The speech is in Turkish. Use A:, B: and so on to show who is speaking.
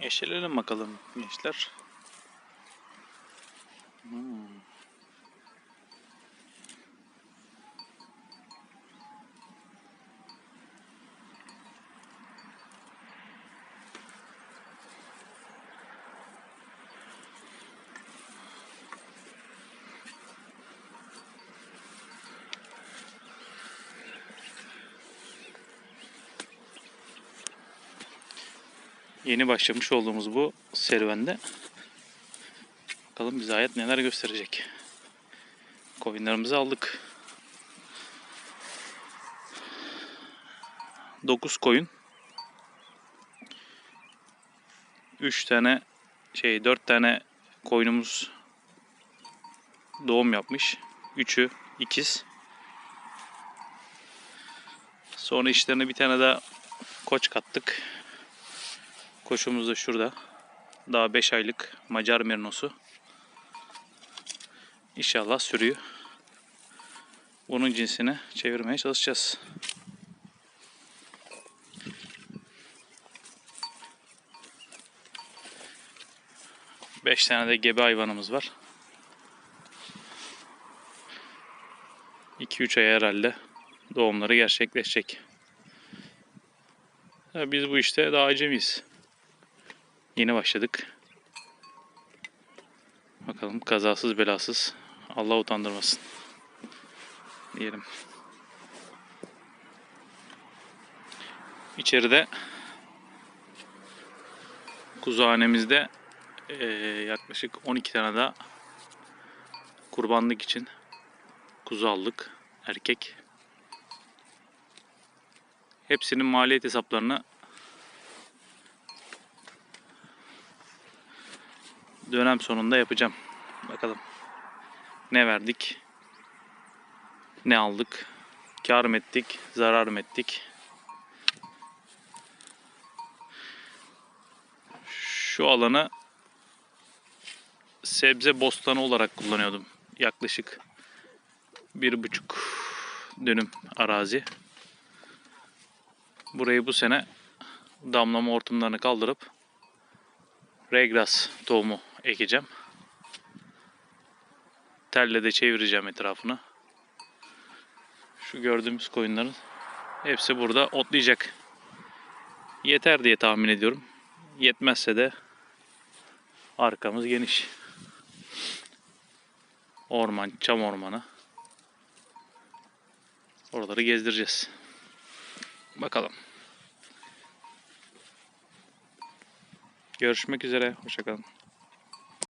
A: Yeşillelim bakalım gençler. Hmm. Yeni başlamış olduğumuz bu serüvende bakalım bize hayat neler gösterecek. Koyunlarımızı aldık. 9 koyun. 3 tane şey 4 tane koyunumuz doğum yapmış. 3'ü ikiz. Sonra işlerine bir tane daha koç kattık. Koçumuz da şurada. Daha 5 aylık Macar Merinosu. İnşallah sürüyü. Bunun cinsine çevirmeye çalışacağız. Beş tane de gebe hayvanımız var. 2-3 ay herhalde doğumları gerçekleşecek. Biz bu işte daha acemiyiz. Yeni başladık. Bakalım kazasız belasız Allah utandırmasın. Diyelim. İçeride kuzuhanemizde eee, yaklaşık 12 tane daha kurbanlık için kuzu aldık. Erkek. Hepsinin maliyet hesaplarını dönem sonunda yapacağım. Bakalım ne verdik, ne aldık, kar mı ettik, zarar mı ettik. Şu alanı sebze bostanı olarak kullanıyordum. Yaklaşık bir buçuk dönüm arazi. Burayı bu sene damlama hortumlarını kaldırıp regras tohumu ekeceğim. Telle de çevireceğim etrafını. Şu gördüğümüz koyunların hepsi burada otlayacak. Yeter diye tahmin ediyorum. Yetmezse de arkamız geniş. Orman, çam ormanı. Oraları gezdireceğiz. Bakalım. Görüşmek üzere. Hoşçakalın.